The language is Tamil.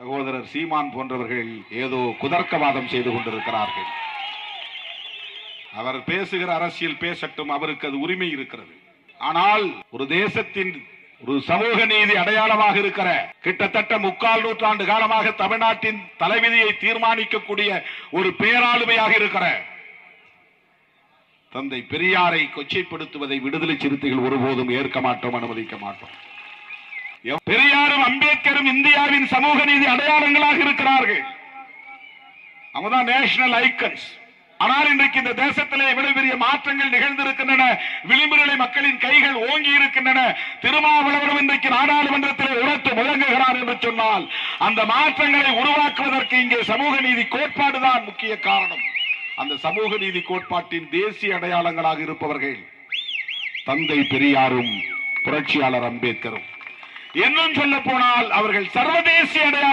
சகோதரர் சீமான் போன்றவர்கள் ஏதோ குதர்க்கவாதம் செய்து கொண்டிருக்கிறார்கள். அவர் பேசுகிற அரசியல் பேசட்டும் அவருக்கு அது உரிமை இருக்கிறது. ஆனால் ஒரு தேசத்தின் ஒரு சமூக நீதி அடையாளமாக இருக்கிற கிட்டத்தட்ட முக்கால் நூற்றாண்டு காலமாக தமிழ்நாட்டின் தலைவிதியை தீர்மானிக்கக்கூடிய ஒரு பேராளுமையாக இருக்கிற தந்தை பெரியாரை கொச்சைப்படுத்துவதை விடுதலை சிறுத்தைகள் ஒருபோதும் ஏற்க மாட்டோம் அனுமதிக்க மாட்டோம். பெரியாரும் அம்பே அம்பேத்கரும் இந்தியாவின் சமூக நீதி அடையாளங்களாக இருக்கிறார்கள். அவங்கதான் நேஷனல் ஐக்கன்ஸ் ஆனால் இன்றைக்கு இந்த தேசத்திலே எவ்வளவு பெரிய மாற்றங்கள் நிகழ்ந்திருக்கின்றன. விளிம்பு நிலை மக்களின் கைகள் ஓங்கி இருக்கின்றன. திருமாவளவரும் இன்றைக்கு நாடாளுமன்றத்திலே உரத்து முழங்குகிறார் என்று சொன்னால் அந்த மாற்றங்களை உருவாக்குவதற்கு இங்கே சமூக நீதி கோட்பாடுதான் முக்கிய காரணம். அந்த சமூக நீதி கோட்பாட்டின் தேசிய அடையாளங்களாக இருப்பவர்கள் தந்தை பெரியாரும் புரட்சியாளர் அம்பேத்கரும். இன்னும் சொல்ல போனால் அவர்கள் சர்வதேசிய அடையாளம்